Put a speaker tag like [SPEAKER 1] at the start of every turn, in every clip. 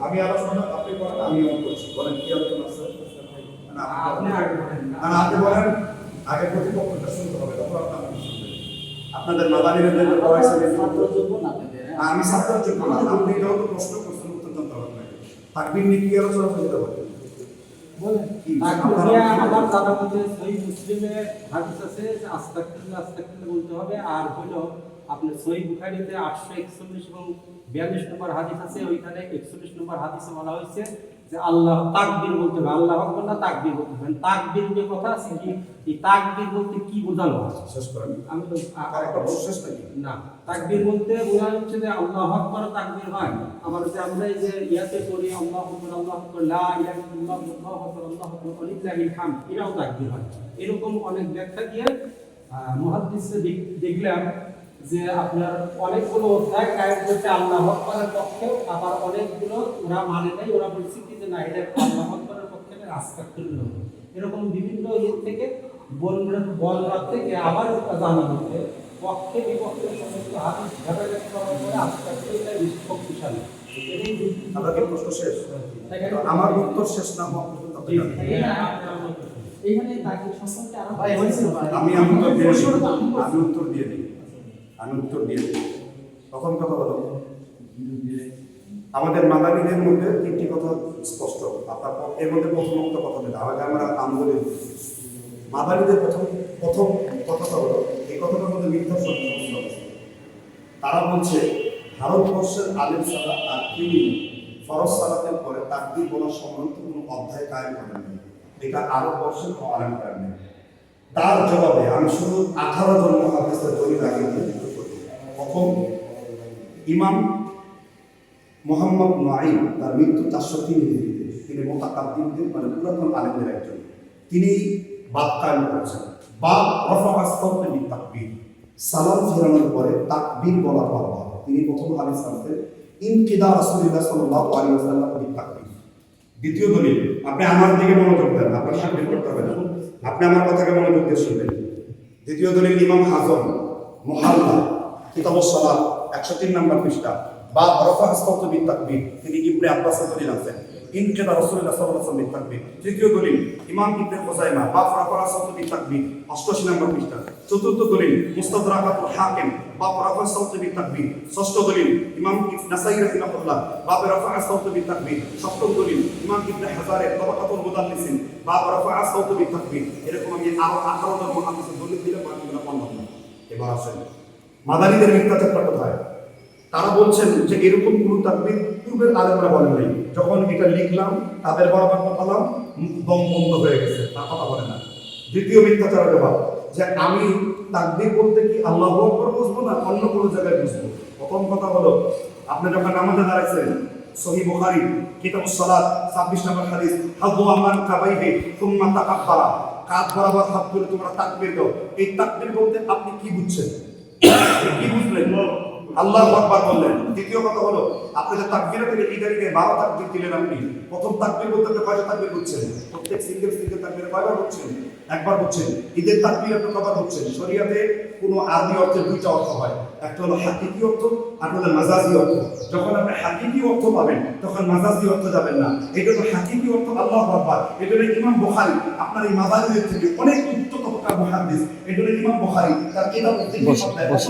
[SPEAKER 1] আমি আলোচনা আপনি করেন আমি করছি। বলেন কি আলোচনা আছে? না, আপনি আগে বলেন না, না, আপনি বলেন আগে প্রতিপক্ষটা শুনতে হবে তারপর আপনি আমাকে শুনবেন আপনাদের মাদানিরা যে পড়াইছে
[SPEAKER 2] ছাত্র যোগ্য না হ্যাঁ?
[SPEAKER 1] আমি আপনি প্রশ্ন করছেন উত্তর জানতে হবে আপনাকে। তাকবির নিয়ে কি আলোচনা হতে পারে?
[SPEAKER 2] বলেন।
[SPEAKER 1] কি?
[SPEAKER 3] তাকবিরিয়া আর আপনার বুখারীতে 841 এবং 42 নম্বর হাদিস আছে, ওইখানে 41 নম্বর হাদিসে বলা হয়েছে যে আল্লাহ তাকবীর বলতে হবে আল্লাহ আকবার না তাকবীর বলতে হবে। তাকবীর যে কথা আছে কি এই তাকবীর বলতে কি বোঝানো হয়?
[SPEAKER 1] শেষ করেন
[SPEAKER 3] আমি তো
[SPEAKER 1] শেষ নাকি
[SPEAKER 3] না তাকবীর বলতে বোঝা যাচ্ছে যে আল্লাহু আকবার তাকবীর হয়। আবার যে আমরা এই যে ইয়াতে করি আল্লাহু আকবার আল্লাহু আকবার লা ইলাহা ইল্লাল্লাহ আল্লাহু আকবার আল্লাহু আকবার ওয়ালিল্লাহিল হামদ এটাও তাকবীর হয়। এরকম অনেক ব্যাখ্যা দিয়ে মুহাদ্দিসে দেখলাম যে আপনার অনেকগুলো অধ্যায় কায়েম করছে আল্লাহু আকবারের পক্ষে আবার অনেকগুলো ওরা মানে নাই ওরা যে না এটা আল্লাহু আকবারের পক্ষে না আস্তাগফিরুল্লাহ এরকম বিভিন্ন ইয়ে থেকে বলরা বলরা থেকে আবার জানা হচ্ছে পক্ষে বিপক্ষে সমস্ত হাদিস ঘাটাঘাটি করার পরে আস্তে আস্তে এটা শক্তিশালী
[SPEAKER 1] প্রশ্ন শেষ? আমার উত্তর শেষ না হওয়া পর্যন্ত
[SPEAKER 2] তাকে সম্পর্কে
[SPEAKER 3] আরও হয়েছে
[SPEAKER 1] আমি আমি উত্তর দিয়ে দিই। আমি উত্তর দিয়ে দিই। আমি উত্তর দিয়ে দিই। প্রথম কথা হলো আমাদের মাদানীদের মধ্যে তিনটি কথা স্পষ্ট। আপনার এর মধ্যে প্রথম কথা যেটা আগে আমরা আন্দোলন। মাদানীদের প্রথম প্রথম কথাটা হলো, এই কথাটার মধ্যে মিথ্যা সত্য। তারা বলছে, ভারতবর্ষের আলেম সালা আর তিনি ফরজ সালাতের পরে তাকবির বলার সংক্রান্ত কোনো অধ্যায় কায়েম করেন এটা আরব বর্ষের করেন নাই। তার জবাবে আমি শুধু আঠারো জন মহাদেশের দলিল আগে প্রথম, ইমাম মোহাম্মদ নাইম তার মৃত্যু চারশো তিন হিজড়িতে। তিনি মোতাকাদ্দিনদের মানে পুরাতন আলেমদের একজন। তিনি কায়েম করেছেন। বা রফা আস্তফে তাকবীর। সালাম ফেরানোর পরে তাকবীর বলার বাবা তিনি প্রথম হাদিস আনতে ইনকিদা রাসূলুল্লাহ সাল্লাল্লাহু আলাইহি ওয়াসাল্লাম বিল তাকবীর। দ্বিতীয় দলিল, আপনি আমার দিকে মনোযোগ দেন, আপনার সামনে করতে হবে না। আপনি আমার কথাকে মনোযোগ দিয়ে শুনবেন। দ্বিতীয় দলিল, ইমাম হাজম, মোহাল্লা, কিতাবুস সালাত, একশো তিন নম্বর পৃষ্ঠা। বা রফা হাস্তাউত বিন তিনি ইবনে আব্বাসের দলিল আনছেন ইনকিদা রাসূলুল্লাহ সাল্লাল্লাহু আলাইহি ওয়াসাল্লাম তৃতীয় দলিল, ইমাম ইবনে খুজাইমা, বা রফা হাস্তাউত বিন তাকবীর, অষ্টআশি নম্বর পৃষ্ঠা। চতুর্থ দলিল মুস্তাদরাকাতুল হাকিম, বা রফা হাস্তাউত বিন তাকবীর। ষষ্ঠ দলিল, ইমাম নাসাই রাহিমাহুল্লাহ, বা রফা হাস্তাউত বিন তাকবীর। সপ্তম দলিল, ইমাম ইবনে হাজারের তাবাকাতুল মুদাল্লিসিন, বা রফা হাস্তাউত বিন তাকবীর। এরকম আমি আরও আঠারো জন মহাদিসের দলিল এবার আসেন। কোথায়? তারা বলছেন যে এরকম কোন তাকবির পূর্বের আলেমরা বলেন নাই। যখন এটা লিখলাম, তাদের বরাবর পাঠালাম দম বন্ধ হয়ে গেছে, তার কথা বলে না। দ্বিতীয় মিথ্যাচারের জবাব যে আমি তাকবির বলতে কি আল্লাহ আকবর বুঝব না অন্য কোনো জায়গায় বুঝব? প্রথম কথা হলো, আপনি যখন নামাজে দাঁড়াইছেন, সহি বুখারী, কিতাবুস সালাত 26 নম্বর হাদিস হাদু আমান কাবাইহি তুম্মা তাকাব্বারা কাঁধ বরাবর হাত তুলে তোমরা তাকবীর দাও। এই তাকবীর বলতে আপনি কি বুঝছেন? কি বুঝলেন? আল্লাহ আকবার বললেন। দ্বিতীয় কথা হলো, আপনি যে তাকবীর থেকে ইদারিতে বারো তাকবীর দিলেন আপনি। প্রথম তাকবীর বলতে আপনি কয়টা তাকবীর বুঝছেন? প্রত্যেক সিঙ্গেল সিঙ্গেল তাকবির কয়বার বুঝছেন? একবার বুঝছেন। ঈদের তাকবীর আপনি কবার বুঝছেন? শরিয়াতে কোনো আদি অর্থে দুইটা অর্থ হয়। একটা হলো হাকিকি অর্থ আর হলো মাজাজি অর্থ। যখন আপনি হাকিকি অর্থ পাবেন তখন মাজাজি অর্থ যাবেন না। এটা তো হাকিকি অর্থ আল্লাহ আকবার। এটা হলো ইমাম বুখারী আপনার এই মাজাজিদের থেকে অনেক প্রকার মুহাদ্দিস। এটা হলো ইমাম বুখারী তার কিতাব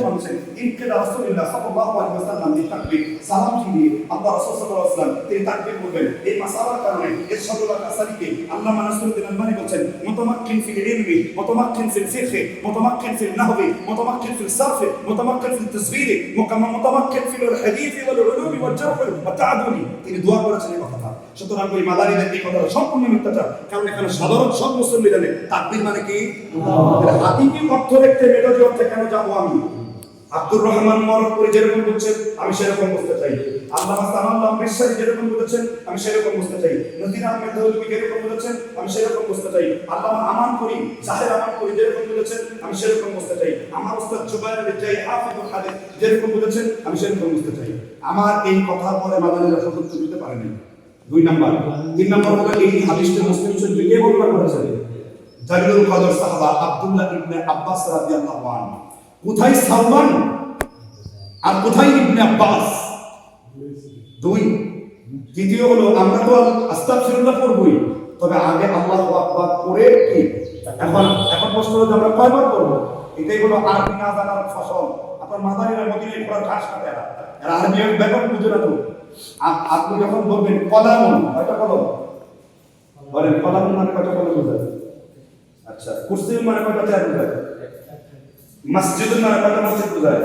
[SPEAKER 1] মানুষের ইনকিদা রাসূলুল্লাহ সাল্লাল্লাহু আলাইহি ওয়াসাল্লাম যে তাকবীর সালাম ফিরিয়ে আল্লাহ রাসূল সাল্লাল্লাহু আলাইহি ওয়াসাল্লাম তিনি তাকবীর করবেন। এই মাসালার কারণে এর সদর কাসারিকে আল্লামা নাসরুদ্দিন আলমানি বলছেন মুতামাক্কিন ফিল ইলমি মুতামাক্কিন ফিল ফিকহি মুতামাক্কিন ফিল নাহবি মুতামাক্কিন ফিল সারফি মুতামাক্কিন ফিল তাসবিরি متمكن في الحديث والعلوم والجرح والتعدل তিনি দোয়া করেছেন এই কথাটা। সুতরাং ওই মাদারিদের এই কথাটা সম্পূর্ণ মিথ্যাচার। কারণ এখানে সাধারণ সব মুসলিম জানে তাকবীর মানে কি? হাকিকি অর্থ দেখতে মেটাজি অর্থে কেন যাব আমি? আব্দুর রহমান মরণপুরি যেরকম বলছেন, আমি সেরকম বুঝতে চাই। আল্লাহ যেরকম বলেছেন আমি সেরকম বুঝতে চাই। যেরকম বলেছেন আমি সেরকম বুঝতে চাই। আল্লাহ আমান করি আমান করি যেরকম বলেছেন আমি সেরকম বুঝতে চাই। আমার উস্তাদ হাফিজুল হাদিস যেরকম বলেছেন আমি সেরকম বুঝতে চাই। আমার এই পরে পারেনি দুই নাম্বার। তিন নাম্বার হলো এই হাদিসটা মুসলিম শরীফে কে বর্ণনা করেছেন জালিলুল কদর সাহাবা আব্দুল্লাহ ইবনে আব্বাস রাদিয়াল্লাহু আনহু। কোথায় সালমান? আর কোথায় ইবনে আব্বাস? দুই। দ্বিতীয় হলো, আমরা তো আস্তাব আস্তাগফিরুল্লাহ পড়বই। তবে আগে আল্লাহু আকবার করে কি? এখন এখন প্রশ্ন হলো আমরা কয়বার করব এটাই হলো আরবি না জানার ফসল। আপনার মাদারিরা মদিনায় পড়ার ঘাস কাটে এরা? এরা আরবি ব্যাকরণ বুঝে না তো। আপনি যখন বলবেন কলাম, কয়টা কলম? বলেন, কলাম মানে কয়টা কলম বোঝায় আচ্ছা কুরসি মানে কয়টা চেয়ার বোঝায় মসজিদ মানে কয়টা মসজিদ বোঝায়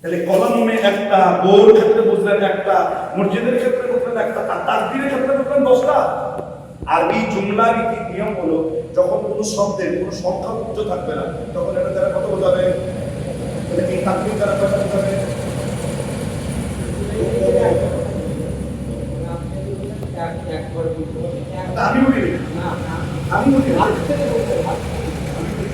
[SPEAKER 1] তাহলে কলমে একটা বোর ক্ষেত্রে বুঝলেন একটা মসজিদের ক্ষেত্রে বুঝলেন একটা আর ক্ষেত্রে বুঝলেন দশটা। আর এই জুমলা রীতি নিয়ম হলো যখন কোনো শব্দের কোনো সংখ্যা উচ্চ থাকবে না তখন এটা দ্বারা কত বোঝাবে? তাহলে এই তাকবীর দ্বারা কত বোঝাবে? আমি বলি। আমি বলি
[SPEAKER 3] হাত থেকে বলতে হবে, হাত থেকে।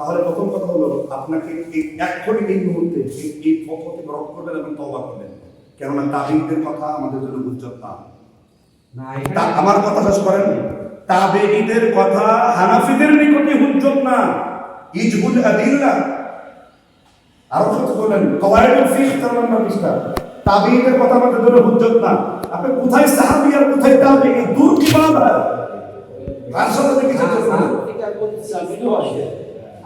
[SPEAKER 3] তাহলে
[SPEAKER 1] প্রথম কথা হলো আপনাকে এই এক্ষুনি এই মুহূর্তে এই- পথকে গ্রহণ করবেন এবং তওবা করবেন। কেননা তাবিদের কথা আমাদের জন্য হুজ্জত না। আমার কথা শেষ করেন। তাবেঈদের কথা হানাফিদের নিকটে হুজ্জত না। ইজহুল আদিল্লা আরও সত্য বলেন ফিকহ তার নাম্বার পৃষ্ঠা তাবেঈদের কথা আমাদের জন্য হুজ্জত না। আপনি কোথায় সাহাবী আর কোথায় তাবেঈ দূর কি বাবা কার সাথে
[SPEAKER 3] না,
[SPEAKER 1] চলছে
[SPEAKER 3] না, আসি।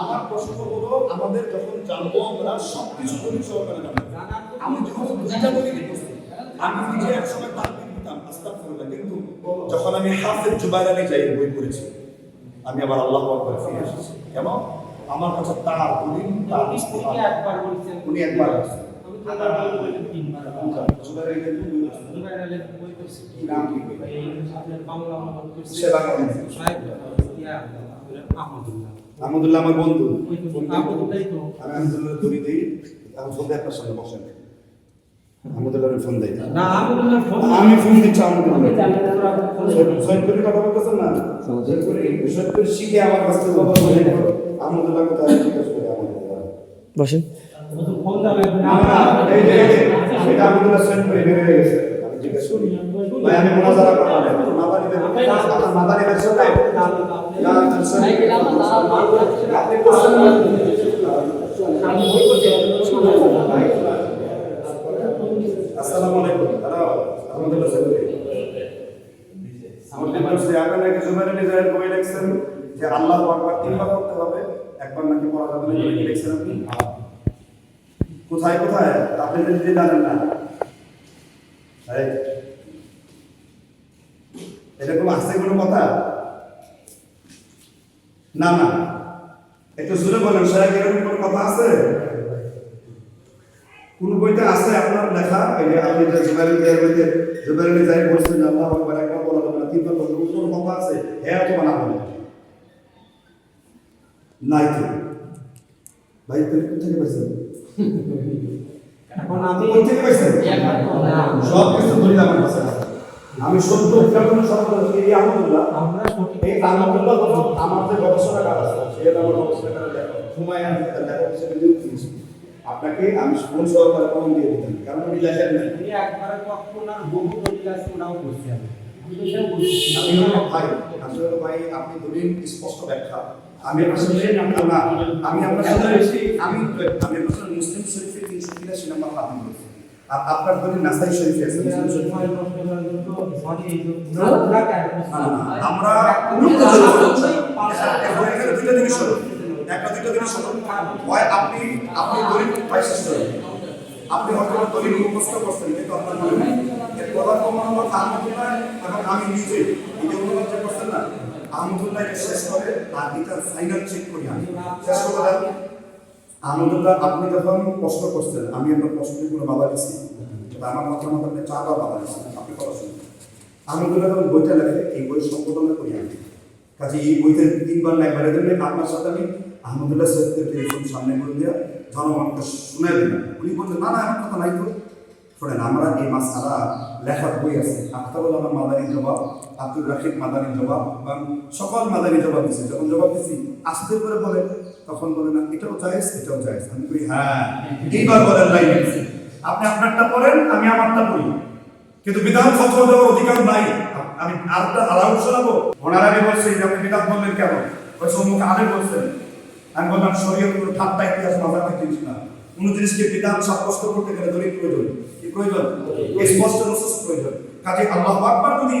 [SPEAKER 1] আমার প্রশ্ন হলো আমাদের যখন জানব আমরা সবকিছু দলিল সহকারে জানব। আমি যখন দুইটা দলিল আমি নিজে এক সময় তার দিতাম আস্তাগফিরুল্লাহ কিন্তু যখন আমি হাফেজ জুবাইর আলী যাই বই পড়েছি আমি আবার আল্লাহ আকবার ফিরে এসেছি। এবং আমার কাছে তার দলিল তার
[SPEAKER 3] একবার বলছেন।
[SPEAKER 1] উনি একবার আসছেন
[SPEAKER 3] বাংলা
[SPEAKER 1] সে বাংলা
[SPEAKER 3] আহমদুল্লাহ।
[SPEAKER 1] আমার বন্ধু। আমি আহমদুল্লাহ দড়ি দিই। আমি ফোন আপনার সঙ্গে বসেন। আহমদুল্লাহ ফোন দেই।
[SPEAKER 3] না, আহমদুল্লাহ ফোন
[SPEAKER 1] আমি ফোন দিচ্ছি আহমদুল্লাহ কথা বলতেছেন না? শিখে আমার কাছ থেকে বাবা বলে। আহমদুল্লাহ কোথায় জিজ্ঞেস করে আহমদুল্লাহ
[SPEAKER 4] বসেন।
[SPEAKER 3] ফোন
[SPEAKER 1] আহমদুল্লাহ গেছে। আমি জিজ্ঞেস করি ভাই আমি মোনাজারা করব মাদানি দেব আপনার মাদানি দেব সাথে না আপনি কোশ্চেন আসসালামু আলাইকুম হ্যালো আহমদুল্লাহ সৈয়দপুরে আমাদের বলছে আগে নাকি জুবাইর আলী জাহের বই লিখছেন যে আল্লাহু আকবার তিনবার করতে হবে একবার নাকি পড়া যাবে না বলে কি লিখছেন আপনি কোথায় কোথায় আপনি তো নিজে জানেন না এই, এরকম আছে কোনো কথা না না একটু জোরে বলেন সাহেব এরকম কোনো কথা আছে কোন বইতে আছে আপনার লেখা এই আপনি যে জাহের বলছেন আল্লাহু একবার বলা যাবে না তিনবার কথা আছে হ্যাঁ বলে নাই তো। ভাই তুমি কোথেকে পাইছেন?
[SPEAKER 3] এখন আমি
[SPEAKER 1] কোথেকে পাইছেন? সব কিছু আমার কাছে আছে। আমি সত্য উচ্চারণ সর্বদা এই আহমদুল্লাহ
[SPEAKER 3] আমরা
[SPEAKER 1] এই আহমদুল্লাহ আমার যে গবেষণাগার আছে সে আমার হুমায়ুন লেখক হিসেবে নিয়োগ দিয়েছি আপনাকে আমি ফোন সহকারে কলম দিয়ে দিতাম কারণ উনি লেখেন নাই।
[SPEAKER 3] উনি একবারে কখন বহু আছে ওরাও করছি
[SPEAKER 1] আমি ভাই। আসলে ভাই আপনি দলিল স্পষ্ট ব্যাখ্যা। আমি আপনার আমি আপনার সাথে আমি আমি আপনার মুসলিম শরীফে তিনশো তিরাশি নম্বর বলছি আর আপনার দলিল নাসাই শরীফে আছে আমরা একটা হলো হয় আপনি আপনি ভাই শেষ আপনি হয়তো দলিল মুখস্থ করছেন, কিন্তু আপনার মনে নেই। এর প্রধান প্রমাণ হলো এবং আমি নিজে যে অনুবাদ করছেন না আহমদুল্লাহ শেষ করে আর এটা ফাইনাল চেক করি আমি। শেষ করে আহমদুল্লাহ আপনি যখন কষ্ট করছেন, আমি আপনার প্রশ্নগুলো বাবা দিচ্ছি আমার কথা মতো আপনি চারবার বাবা দিচ্ছেন আপনি কথা শুনুন আহমদুল্লাহ যখন বইটা লেখে, এই বই সম্পাদনা করি আমি। কাজে এই বইতে তিনবার না জন্য আপনার সাথে আমি আহমদুল্লাহ সৈয়দকে টেলিফোন সামনে করে দিয়া জনগণকে শুনে দিলাম। উনি বললেন, না না, এমন কথা নাই তো। শোনেন, আমরা এই মাসালা লেখার বই আছে, আখতারুল আলম মাদানী জবাব আব্দুল রাশিদ মাদানী জবাব, এবং সকল মাদানী জবাব দিচ্ছে যখন জবাব দিচ্ছি আসতে করে বলে, তখন বলে, না, এটাও জায়েজ এটাও জায়েজ। আমি বলি হ্যাঁ এইবার বলেন নাই আপনি আপনারটা পড়েন, আমি আমারটা পড়ি। কিন্তু বিধান ফতোয়া দেওয়ার অধিকার নাই। আমি আরেকটা আলাউ শোনাবো? ওনার বলছে আপনি বিধান বললেন কেন? ওই সম্মুখে আগে বলছেন আমি বললাম শরীয়ত কোনো ঠাট্টা ইতিহাস থেকে জিনিস না। কোনো জিনিসকে বিধান সাব্যস্ত করতে গেলে দলিল প্রয়োজন। কি প্রয়োজন? স্পষ্ট নসিস প্রয়োজন। কাজে আল্লাহ আকবার যদি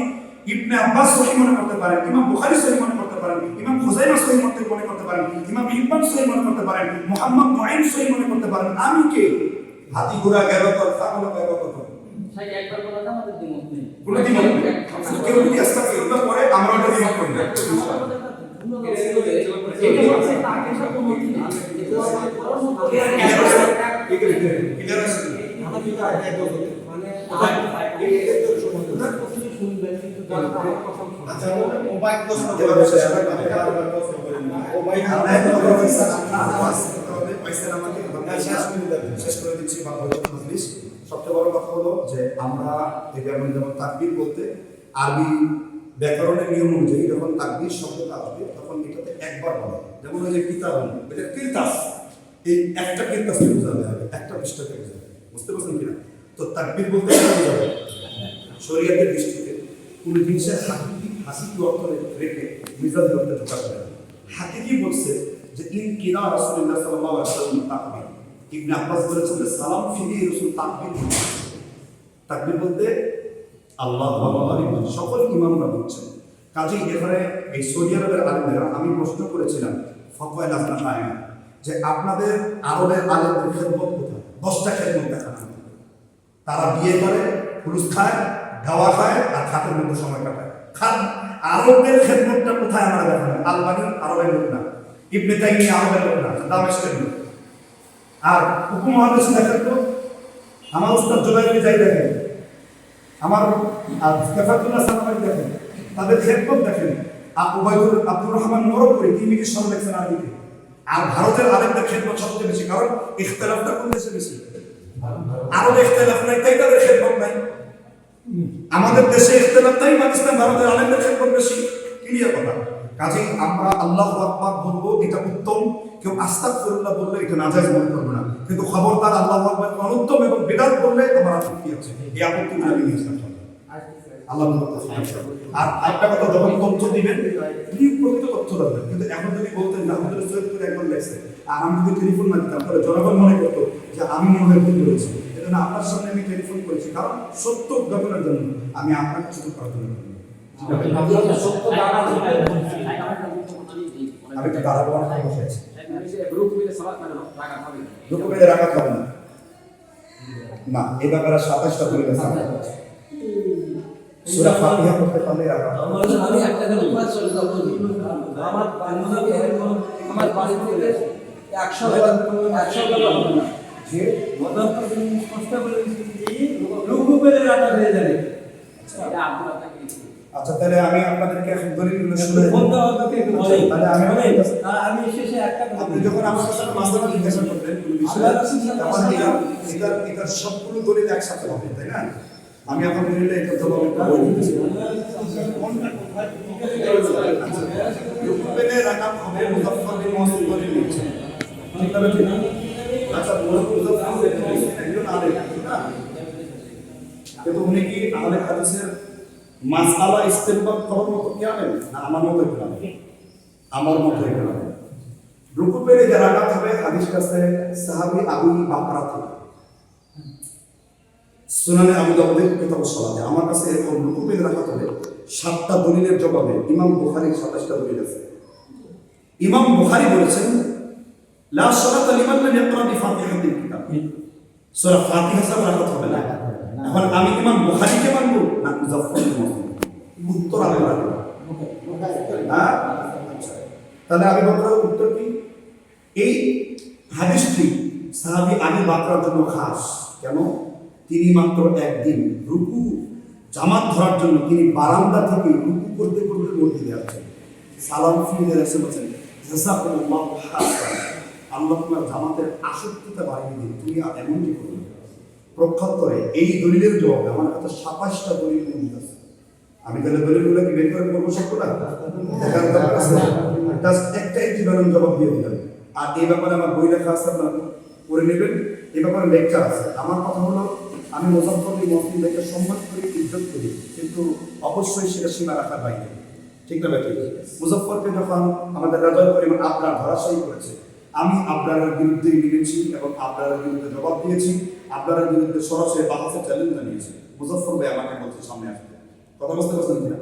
[SPEAKER 1] ইবনে আব্বাস সহি মনে করতে পারেন ইমাম বুখারী সহি মনে করতে পারেন ইমাম খুজাইমা সহি মনে মনে করতে পারেন ইমাম ইবন সহি মনে করতে পারেন মোহাম্মদ মুঈন সহি মনে করতে পারেন আমি কে? হাতি ঘোড়া গেল তো ছাগল গেল
[SPEAKER 5] নেই।
[SPEAKER 1] কোনো দিন কেউ যদি আস্তাগফিরুল্লাহ করে আমরা ওটা দ্বিমত করি না শেষ করে দিচ্ছি সবচেয়ে বড় কথা হলো যে আমরা যেমন তাকবীর বলতে আরবি ব্যাকরণের নিয়ম অনুযায়ী যখন তাকবীর শব্দটা আসবে, তখন এটাতে একবার হয়। যেমন ওই যে কিতাব এটা কিরতাস এই একটা কিরতাসকে বোঝাবে হবে, একটা পৃষ্ঠাকে বোঝাবে বুঝতে পারছেন কিনা তো তাকবির বলতে কি বোঝাবে শরীয়তের দৃষ্টিতে কোন জিনিসের হাকিকি, হাসিকি অর্থ রেখে মিজাজ অর্থে ঢোকা যাবে। হাকিকি বলছে যে, ইন কিনা রাসূলুল্লাহ সাল্লাল্লাহু আলাইহি ওয়াসাল্লাম তাকবীর ইবনে আব্বাস বলেছেন সালাম ফিরিয়ে রাসূল তাকবীর। তাকবীর বলতে আল্লাহ আকবার সকল ইমামরা বলছেন। কাজেই এখানে এই সৌদি আরবের আলেমেরা আমি প্রশ্ন করেছিলাম ফতোয়া নাজনা কায়না যে আপনাদের আরবের আলেমদের খেদমত কোথায়? দশটা খেদমত দেখানো তারা বিয়ে করে, পুরুষ খায় গাওয়া খায় আর খাতের মধ্যে সময় কাটায়। খান, আরবের খেদমতটা কোথায় আমরা দেখানো আলবানি আরবের লোক না, ইবনে তাইমি আরবের লোক না দামেশকের লোক। আর উপমহাদেশ দেখেন তো, আমার উস্তাদ জোবাইরকে যাই দেখেন। আমার দেখেন, তাদের খেদমত দেখেন উবাইদুর আব্দুর রহমান মরক্করি তিনি কি সব লেখছেন আরবিতে আর ভারতের আরেকটা খেদমত সবচেয়ে বেশি, কারণ ইখতলাফটা কোন দেশে বেশি? আরও ইখতলাফ নাই, তাই তাদের খেদমত নাই। আমাদের দেশে ইখতলাফ নাই, পাকিস্তান, ভারতের আলেমদের খেদমত বেশি ক্লিয়ার কথা। কাজেই আমরা আল্লাহ আকবার বলব, এটা উত্তম। কেউ আস্তাগফিরুল্লাহ বললে এটা নাজায়েজ মনে করব না। কিন্তু খবরদার আল্লাহ অনুত্তম এবং বিদাত বললে আমার আপত্তি আছে। এই আপত্তি আমি নিয়েছিলাম আল্লাহ আর একটা কথা যখন তথ্য দিবেন তিনি প্রকৃত তথ্য দেবেন কিন্তু এখন যদি বলতেন যে আমাদের সৈয়দ করে একবার লেগছে আর আমি যদি টেলিফোন না দিতাম তাহলে জনগণ মনে করতো যে আমি মনে হয় ভুল করেছি এজন্য আপনার সামনে আমি টেলিফোন করেছি কারণ সত্য উদ্ঘাটনের জন্য আমি আপনার কিছু প্রার্থনা করি। আমি একটা দাঁড়াবো না বসে আছি লোককে রাখা খাবে না। না এই ব্যাপারে সাতাশটা করে গেছে সুরা ফাতিহা করতে পারলে রাখা
[SPEAKER 5] আমি একটা কথা আমার বান্ধবী আমার বাড়ি থেকে একশো একশো টাকা হবে না
[SPEAKER 1] যে
[SPEAKER 5] এটা আপনার কাছে
[SPEAKER 1] আচ্ছা তাহলে আমি আপনাদেরকে এখন দলিল শুনে তাহলে আমি
[SPEAKER 2] আমি শেষে একটা কথা
[SPEAKER 1] আপনি যখন আমার কাছে মাসলা জিজ্ঞাসা করলেন কোনো বিষয়ে তখন এটা এটার এটার সবগুলো দলিল একসাথে হবে তাই না? আমি এখন দলিলে এটা তো বলব বই দিতেছি রুকুবেনে রাকাম হবে মুজাফফর বিন মাসুদ দলিল নিচ্ছে ঠিক আছে ঠিক আচ্ছা মুজাফফর বিন মাসুদ একজন আলেম ঠিক না? কিন্তু উনি কি আহলে হাদিসের মাসআলা ইস্তেমবাদ করার মতো কি আলেম না, আমার মতো কি আমার মতো কি রুকু পেরে যে রাকাত হবে, হাদিস কাছে সাহাবী আবু বাকরা থেকে। সুনানে আবু দাউদের কিতাব সালাতে আমার কাছে এরকম রুকু পেরে রাকাত হবে, সাতটা দলিলের জবাবে ইমাম বুখারীর সাতাশটা দলিল আছে। ইমাম বুখারী বলেছেন, লা সালাতা লিমান লাম ইয়াকরা বিফাতিহাতিল কিতাব। সূরা ফাতিহা রাকাত হবে না। এখন আমি কি ইমাম বুখারীকে মানবো? না বিন মুসলিম উত্তর দেবেন। হ্যাঁ আচ্ছা। তাহলে আমি বকরের উত্তর কি? এই হাদিসটি সাহাবী আবু বাকরার জন্য খাস। কেন? তিনি মাত্র একদিন রুকু, জামাত ধরার জন্য তিনি বারান্দা থেকে রুকু করতে করতে মধ্যে যাচ্ছেন সালাম ফিরে এসে বলছেন আল্লাহ তোমার জামাতের আসক্তিটা বাড়িয়ে দিন। তুমি এমনটি করবে প্রক্ষান্তরে এই দলিলের জবাবে আমার কাছে সাতাশটা দলিল মজুদ আছে। আমি তাহলে দলিলগুলো কি বের করে করব সব না দেখার দরকার আছে জাস্ট একটা একটি বেলুন জবাব দিয়ে দিলাম। আর এই ব্যাপারে আমার বই লেখা আছে আপনার করে নেবেন। এই ব্যাপারে লেকচার আছে। আমার কথা হলো, আমি মুজাফরী মসলিমদেরকে সম্মান করি, ইজ্জত করি, কিন্তু অবশ্যই সেটা সীমা রাখার বাইরে। ঠিক না ব্যাপারে মুজফরকে যখন আমাদের রাজার পরিমাণ আপনার ধরাশায়ী করেছে, আমি আপনার বিরুদ্ধে নিয়েছি এবং আপনার বিরুদ্ধে জবাব দিয়েছি। আপনার বিরুদ্ধে সরাসরি বাহাসের চ্যালেঞ্জ জানিয়েছি মুজফর ভাই আমাকে বলছে সামনে আসতে। কথা বুঝতে পারছেন কিনা?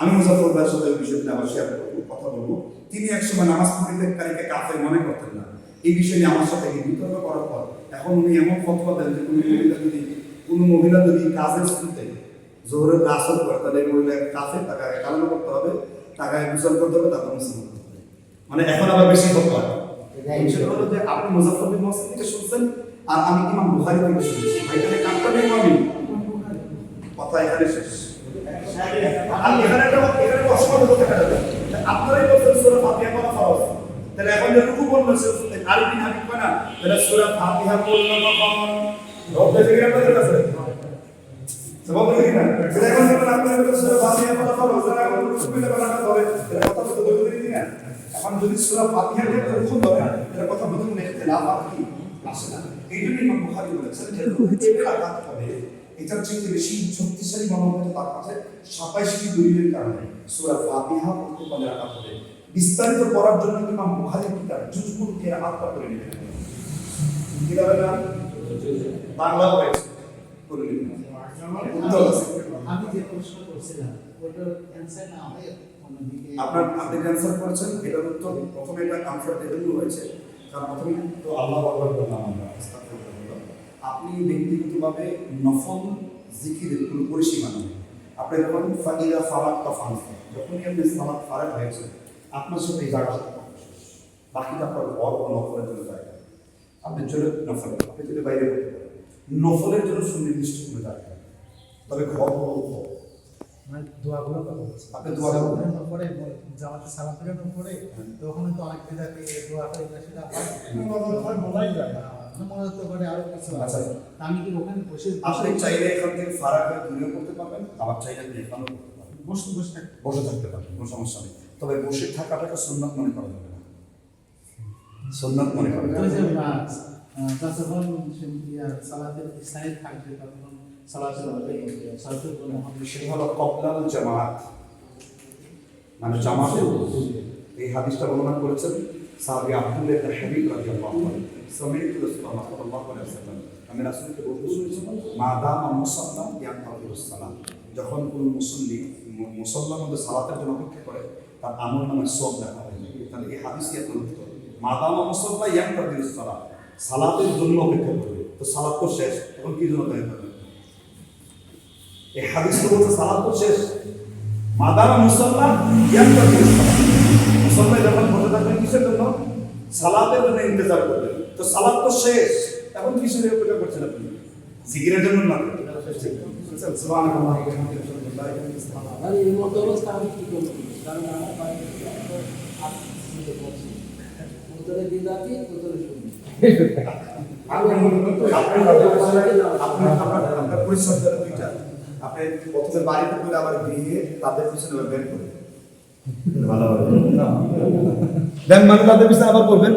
[SPEAKER 1] আমি মুজাফর ভাইয়ের সাথে ওই বিষয়টি আবার শেয়ার করব কথা বলব। তিনি একসময় নামাজ পড়িতেকারীকে কাফের মনে করতেন না। এই বিষয় নিয়ে আমার সাথে বিতর্ক করার পর এখন উনি এমন ফতোয়া দেন যে কোনো মহিলা যদি কোনো মহিলা যদি কাজের শুনতে জোহরের আসর করে তাহলে এই মহিলা কাফের টাকা কালানো করতে হবে টাকায় গোসল করতে হবে তাকে মুসলমান করতে হবে। মানে এখন আবার বেশি ফতোয়া। আপনি মুজাফর বিন মহসিন থেকে শুনছেন আর আমি ইমাম বুখারী থেকে শুনছি? ভাই, তাহলে কাপটা নেই আমি কথা এখানে শেষ। আর এখানে একটা এখানে একটা অসমাধান হতে পারে আপনারাই বলছেন সূরা ফাতিহা পড়া ফরজ। তাহলে এখন যে রুকু বলল সে আরেকদিন হাদিস কয় না? তাহলে সূরা ফাতিহা পড়ল কখন? রব্বে থেকে আপনাদের কাছে। বলি না। তাহলে এখন যখন আপনারা বলছেন সূরা ফাতিহা ফরজ, তাহলে এখন রুকু হবে। তাহলে কথা তো দিই না এখন যদি সূরা ফাতিহা দিয়ে রুকু ধরে তাহলে কথা বলতে কোনো ইখতিলাফ আর কি? আসে না। এই জন্য ইমাম বুখারী বলেছেন যে রুকু রাখাত হবে এটার চেয়ে বেশি শক্তিশালী মনে হতো তার কাছে সাতাইশটি দলিলের কারণে। সূরা ফাতিহা পড়তে পারলে রাখা হবে বিস্তারিত পড়ার জন্য ইমাম বুখারী কিতাব জুজবুল কিরাআতটা করে নিলেন কিতাবের নাম বাংলা হয়েছে করে নিলেন উত্তর আছে।
[SPEAKER 6] আমি যে প্রশ্ন করছিলাম ওটার অ্যান্সার না হয়
[SPEAKER 1] আপনার আপনি অ্যান্সার করেছেন? এটার উত্তর প্রথমে এটা এজন্য হয়েছে। কারণ প্রথমে তো আল্লাহ আকবার বললাম আমরা। আপনি ব্যক্তিগতভাবে নফল জিকিরের কোনো পরিসীমা নেই। আপনি যখন ফাইদা ফারাক বা ফানসা যখনই আপনি সালাত ফারাক হয়েছে আপনার সাথে এই জায়গা বাকিটা আপনার ঘর ও নফলের জন্য জায়গা আপনি চলে নফল, আপনি চলে বাইরে নফলের জন্য সুনির্দিষ্ট কোনো জায়গা তবে ঘর ঘর।
[SPEAKER 6] মানে দোয়াগুলো কথা বলছি।
[SPEAKER 1] আপনি দোয়া করবেন।
[SPEAKER 6] পরে জামাতে সালাম ফেরানোর পরে তো তো অনেক বিদাতে দোয়া করে এটা সেটা হয়। বলাই যায় না মনোনীত করে আরও কিছু
[SPEAKER 1] আচ্ছা।
[SPEAKER 6] আছে আমি কি ওখানে বসে
[SPEAKER 1] আপনি চাইলে এখান থেকে ফারাক দূরে করতে পারবেন আবার চাইলে আপনি এখানেও করতে পারবেন।
[SPEAKER 6] বসে বসে
[SPEAKER 1] বসে থাকতে পারবেন কোনো সমস্যা নেই। তবে বসে থাকাটাকে সুন্নাত মনে করা যাবে না। সুন্নাত মনে করা যাবে
[SPEAKER 6] যে সালাতের স্থায়ী থাকবে
[SPEAKER 1] জামাত এই হাদিসটা বর্ণনা করেছেন যখন কোনো মুসল্লি মুসল্লার মধ্যে সালাতের জন্য অপেক্ষা করে তার আমল নামে সব দেখা হয়ে তাহলে এই হাদিস এত উত্তর মা দামা সালাতের জন্য অপেক্ষা করবে তো সালাত তো শেষ এখন কি জন্য করবে এই হাদিস তো বলছে সালাত তো শেষ। মাদারা মুসল্লা করতে মুসল্লা যখন বসে থাকবেন কিসের জন্য? সালাতের জন্য ইন্তজার করবেন তো সালাত তো শেষ। এখন কিসের অপেক্ষা করছেন আপনি? জিকিরের জন্য না? আপনার পরিচর্যার দুইটা। আপনি প্রথমে বাড়িতে করে আবার গৃহে তাদের পিছনে বের করে ভালো হবে। দেন মানে তাদের পিছনে আবার করবেন?